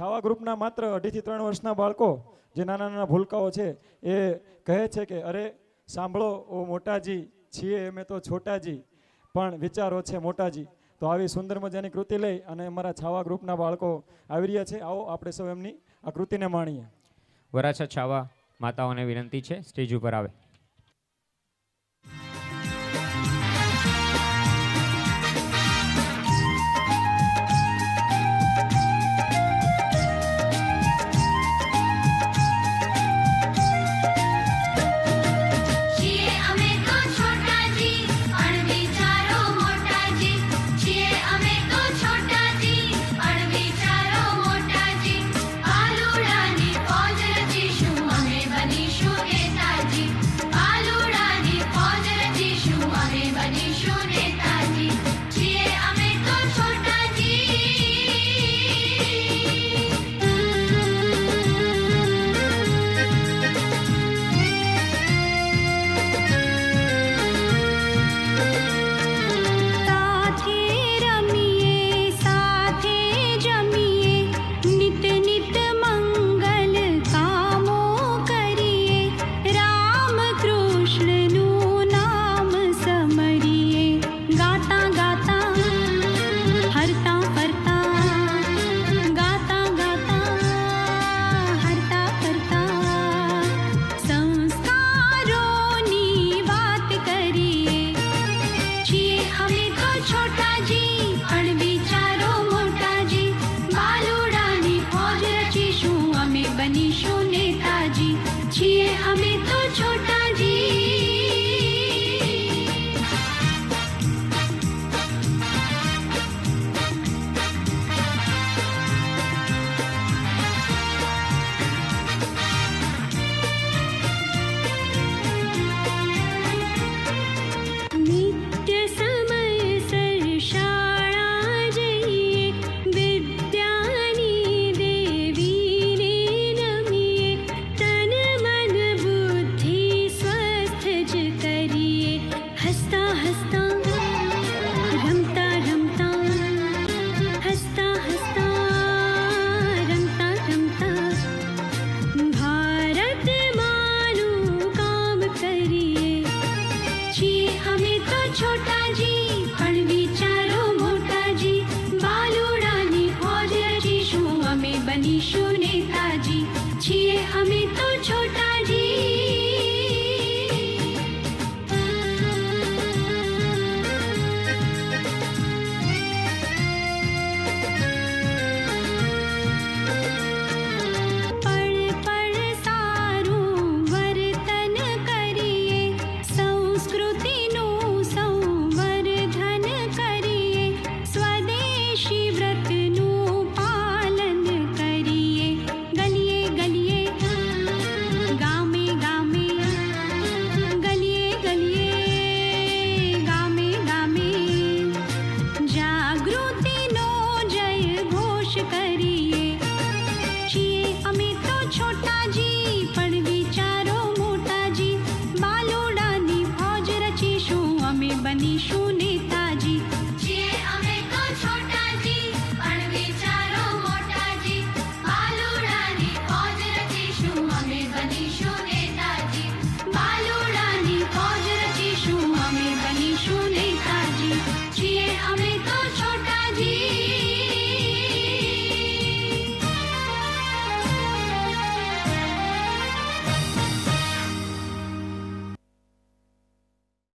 છાવા ગ્રુપના માત્ર અઢીથી ત્રણ વર્ષના બાળકો જે નાના નાના ભૂલકાઓ છે, એ કહે છે કે, અરે, સાંભળો, ઓ મોટાજી, છીએ અમે તો છોટાજી, પણ વિચારો છે મોટાજી. તો આવી સુંદર મજાની કૃતિ લઈ અને અમારા છાવા ગ્રુપના બાળકો આવી રહ્યા છે. આવો આપણે સૌ એમની આ કૃતિને માણીએ. વરાછા છાવા માતાઓને વિનંતી છે, સ્ટેજ ઉપર આવે. કોશિશ કરીએ. છીએ અમે તો છોટાજી પણ વિચારો મોટાજી. બાલોડાની ફોજ રચીશું અમે બનીશું